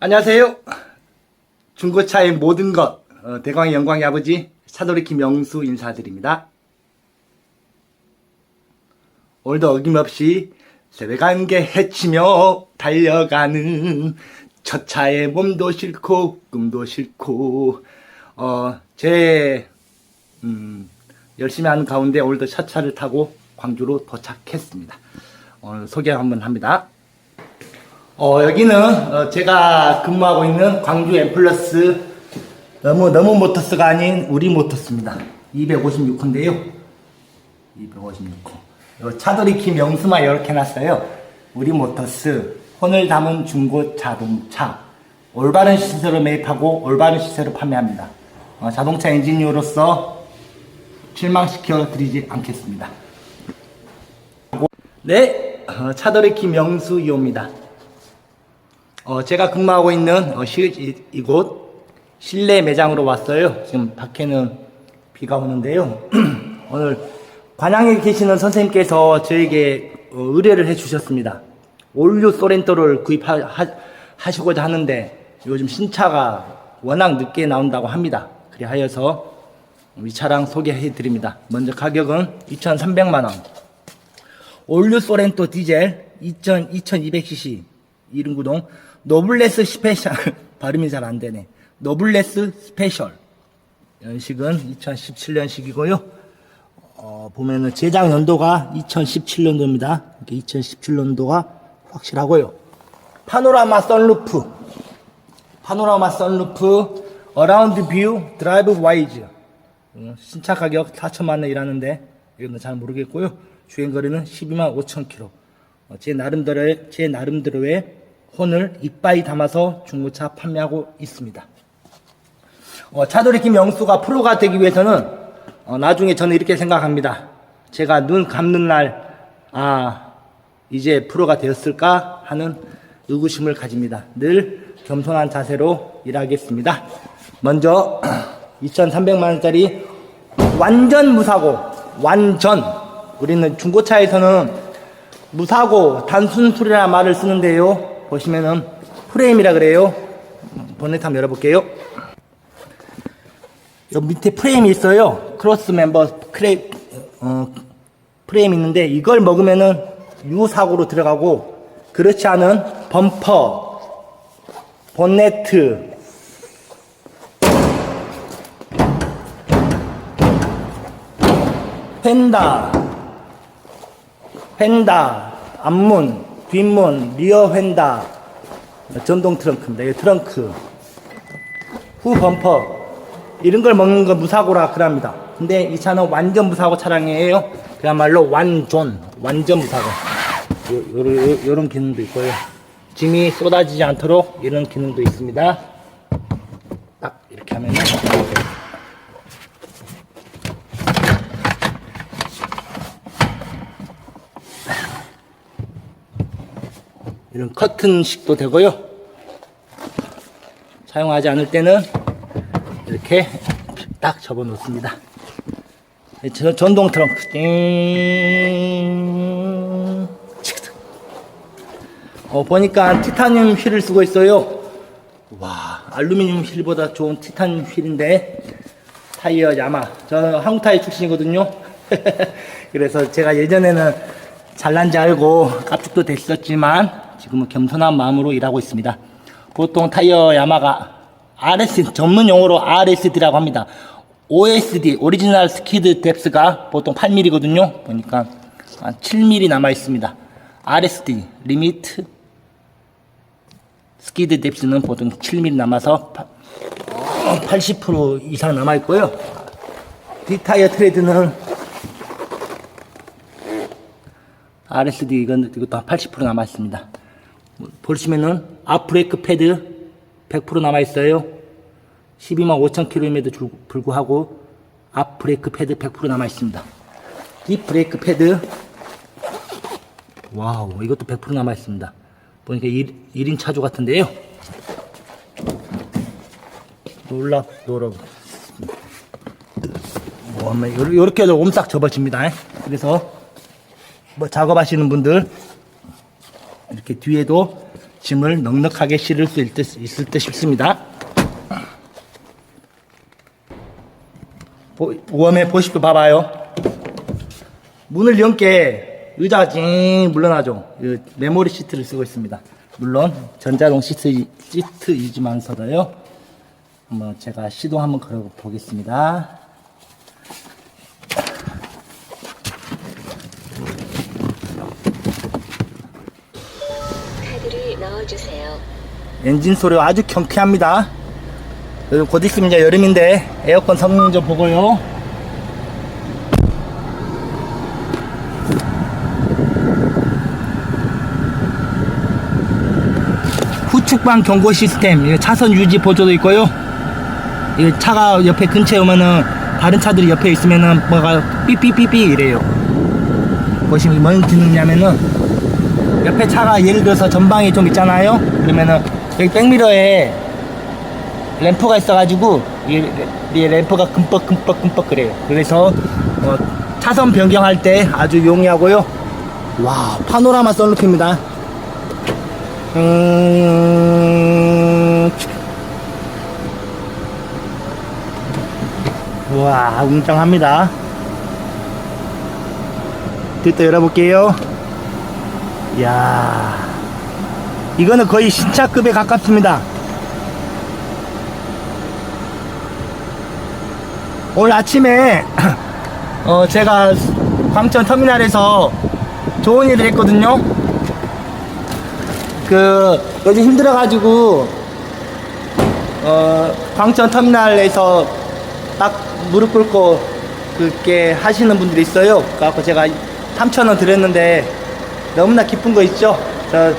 안녕하세요. 중고차의 모든 것, 어, 대광의 영광의 아버지, 차돌이키 명수 인사드립니다. 오늘도 어김없이 새벽안개 헤치며 달려가는 첫 차에 몸도 싫고 꿈도 싫고 어, 제 음, 열심히 하는 가운데 오늘도 첫 차를 타고 광주로 도착했습니다. 오늘 소개 한번 합니다. 어, 여기는 어, 제가 근무하고 있는 광주 엠플러스 너무 너무 모터스가 아닌 우리 모터스입니다. 256호인데요. 256호. 요 차돌이키 명수만 이렇게 놨어요. 우리 모터스 혼을 담은 중고 자동차 올바른 시세로 매입하고 올바른 시세로 판매합니다. 어, 자동차 엔지니어로서 실망시켜 드리지 않겠습니다. 네, 어, 차돌이키 명수 이호입니다. 어, 제가 근무하고 있는 어, 시, 이, 이곳 실내 매장으로 왔어요. 지금 밖에는 비가 오는데요. 오늘 관양에 계시는 선생님께서 저에게 어, 의뢰를 해 주셨습니다. 올류 소렌토를 구입하시고자 하는데 요즘 신차가 워낙 늦게 나온다고 합니다. 그래 하여서 이 차량 소개해 드립니다. 먼저 가격은 2,300만 원. 올류 소렌토 디젤 2,000, 2200cc 이름구동 노블레스 스페셜 발음이 잘 안 되네. 노블레스 스페셜 연식은 2017년식이고요. 어, 보면은 제작 연도가 2017년도입니다. 이렇게 2017년도가 확실하고요. 파노라마 선루프, 파노라마 선루프, 어라운드 뷰, 드라이브 와이즈. 어, 신차 가격 4천만 원이라는데 이건 잘 모르겠고요. 주행 거리는 12만 5천 킬로. 어, 제 나름대로의 제 나름대로의 혼을 이빠이 담아서 중고차 판매하고 있습니다. 어, 차돌이키 명수가 프로가 되기 위해서는 어, 나중에 저는 이렇게 생각합니다. 제가 눈 감는 날, 아, 이제 프로가 되었을까 하는 의구심을 가집니다. 늘 겸손한 자세로 일하겠습니다. 먼저 2,300만 원짜리 완전 무사고, 완전. 우리는 중고차에서는 무사고, 단순 수리라는 말을 쓰는데요. 보시면은 프레임이라 그래요. 본넷 한번 열어볼게요. 여기 밑에 프레임이 있어요. 크로스 멤버 크레, 어, 프레임 있는데 이걸 먹으면은 유사고로 들어가고 그렇지 않은 범퍼, 본네트, 펜다, 펜다, 앞문, 뒷문, 리어 펜다, 전동 트렁크입니다. 이 트렁크, 후 범퍼, 이런 걸 먹는 거 무사고라 그럽니다. 근데 이 차는 완전 무사고 차량이에요. 그야말로 완전, 완전 무사고. 요, 요, 요, 요런 기능도 있고요. 짐이 쏟아지지 않도록 이런 기능도 있습니다. 딱 이렇게 하면은. 이런 커튼식도 되고요. 사용하지 않을 때는 이렇게 딱 접어 놓습니다. 저 전동 트렁크. 띵. 어, 보니까 티타늄 휠을 쓰고 있어요. 와, 알루미늄 휠보다 좋은 티타늄 휠인데, 타이어 야마. 저는 한국 타이어 출신이거든요. 그래서 제가 예전에는 잘난 지 알고 깝죽도 됐었지만, 지금은 겸손한 마음으로 일하고 있습니다. 보통 타이어 야마가 RS 전문 용어로 RSD라고 합니다. OSD 오리지널 스키드 뎁스가 보통 8mm거든요. 보니까 한 7mm 남아 있습니다. RSD 리미트 스키드 뎁스는 보통 7mm 남아서 80% 이상 남아 있고요. 뒷타이어 트레드는 RSD 이건 이것도 한 80% 남아 있습니다. 보시면은 앞 브레이크 패드 100% 남아 있어요. 12만 5천 킬로미터 줄- 불구하고 앞 브레이크 패드 100% 남아 있습니다. 뒷 브레이크 패드 와우 이것도 100% 남아 있습니다. 보니까 1, 1인 차주 같은데요. 놀랍 놀랍 뭐 이렇게 해도 옴싹 접어집니다. 그래서 뭐 작업하시는 분들 이렇게 뒤에도 짐을 넉넉하게 실을 수 있을 듯, 싶습니다. 보, 웜에 보십시오. 봐봐요. 문을 연게 의자가 찡 물러나죠. 이 메모리 시트를 쓰고 있습니다. 물론 전자동 시트, 시트이지만서도요. 한번 제가 시동 한번 걸어 보겠습니다. 카드를 넣어주세요. 엔진 소리 아주 경쾌합니다. 곧 있으면 이제 여름인데 에어컨 성능 좀 보고요. 후측방 경고 시스템, 차선 유지 보조도 있고요. 이 차가 옆에 근처에 오면은 다른 차들이 옆에 있으면은 뭐가 삐삐삐삐 이래요. 보시면 뭔 기능이냐면은 옆에 차가 예를 들어서 전방에 좀 있잖아요. 그러면은 여기 백미러에 램프가 있어가지고 이, 이 램프가 끔뻑끔뻑끔뻑 그래요. 그래서 어, 차선 변경할 때 아주 용이하고요. 와 파노라마 썬루프입니다. 음... 와 웅장합니다. 뒷도 열어볼게요. 이야, 이거는 거의 신차급에 가깝습니다. 오늘 아침에 어, 제가 광천 터미널에서 좋은 일을 했거든요. 그 요즘 힘들어가지고 어, 광천 터미널에서 딱 무릎 꿇고 그렇게 하시는 분들이 있어요. 그래갖고 제가 3,000원 드렸는데 너무나 기쁜 거 있죠? 저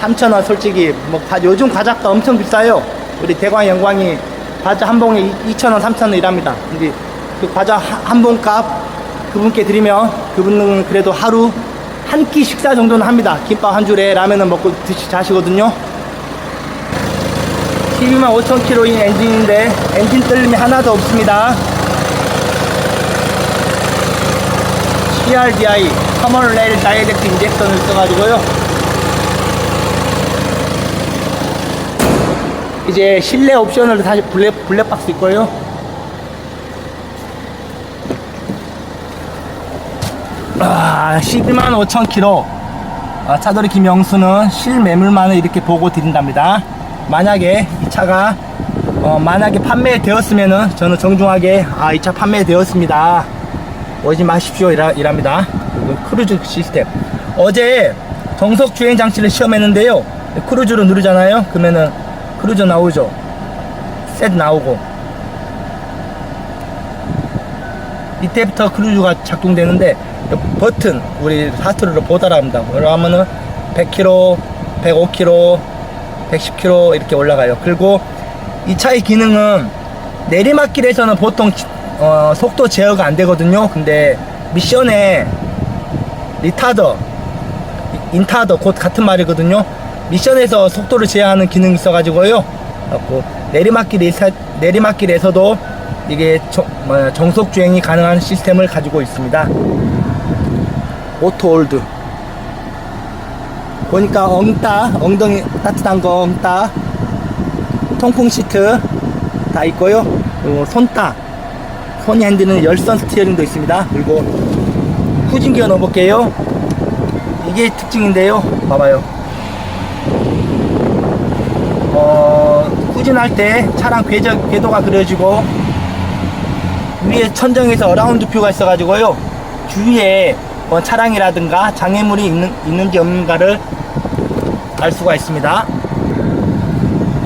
3,000원 솔직히 뭐 과- 요즘 과자가 엄청 비싸요. 우리 대광 영광이 과자 한 봉에 2,000원, 3,000원 이랍니다. 근데 그 과자 한- 한 봉 값 그분께 드리면 그분은 그래도 하루 한 끼 식사 정도는 합니다. 김밥 한 줄에 라면은 먹고 드시 자시거든요. 12만 5천 킬로인 엔진인데 엔진 뜰림이 하나도 없습니다. CRDI 커먼 레일 다이렉트 인젝션을 써가지고요. 이제 실내 옵션을 다시 블랙, 블랙박스 있고요. 아, 12만 5천 킬로. 아, 차돌이 김영수는 실매물만을 이렇게 보고 드린답니다. 만약에 이 차가 어, 만약에 판매되었으면은 저는 정중하게 아, 이 차 판매되었습니다. 오지 마십시오 이라, 이랍니다. 그리고 크루즈 시스템. 어제 정석 주행 장치를 시험했는데요. 크루즈로 누르잖아요. 그러면은 크루즈 나오죠. 셋 나오고 이때부터 크루즈가 작동되는데 버튼 우리 하트로 보다랍니다. 그러면은 100km, 105km, 110km 이렇게 올라가요. 그리고 이 차의 기능은 내리막길에서는 보통 어, 속도 제어가 안 되거든요. 근데 미션에 리타더, 인타더 곧 같은 말이거든요. 미션에서 속도를 제어하는 기능이 있어가지고요. 그래갖고 내리막길 내리막길에서도 이게 정, 뭐야, 정속 주행이 가능한 시스템을 가지고 있습니다. 오토홀드. 보니까 엉따, 엉덩이 따뜻한 거 엉따, 통풍 시트 다 있고요. 그리고 손따, 손 핸드는 열선 스티어링도 있습니다. 그리고 후진기어 넣어볼게요. 이게 특징인데요. 봐봐요. 어, 후진할 때 차량 궤적, 궤도가 그려지고 위에 천정에서 어라운드 뷰가 있어가지고요. 주위에 뭐 차량이라든가 장애물이 있는, 있는지 없는가를 알 수가 있습니다.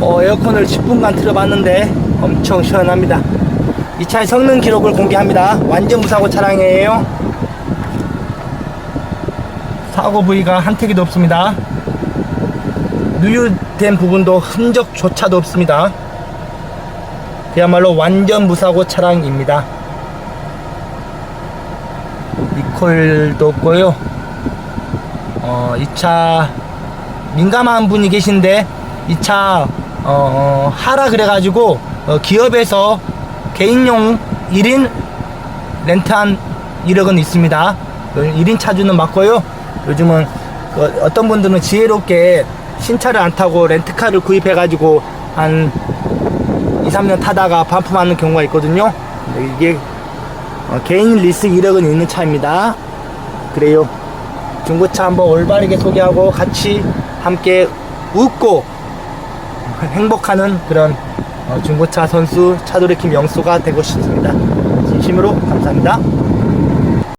어, 에어컨을 10분간 틀어봤는데 엄청 시원합니다. 이 차의 성능 기록을 공개합니다. 완전 무사고 차량이에요. 사고 부위가 한 택이도 없습니다. 누유된 부분도 흔적조차도 없습니다. 그야말로 완전 무사고 차량입니다. 리콜도 없고요. 어, 이 차 민감한 분이 계신데 이차 어, 하라 그래가지고 어, 기업에서 개인용 1인 렌트한 이력은 있습니다. 1인 차주는 맞고요. 요즘은 그 어떤 분들은 지혜롭게 신차를 안 타고 렌트카를 구입해 가지고 한 2, 3년 타다가 반품하는 경우가 있거든요. 이게 어, 개인 리스 이력은 있는 차입니다. 그래요. 중고차 한번 올바르게 소개하고 같이 함께 웃고 행복하는 그런 어, 중고차 선수 차도레킴 영수가 되고 싶습니다. 진심으로 감사합니다.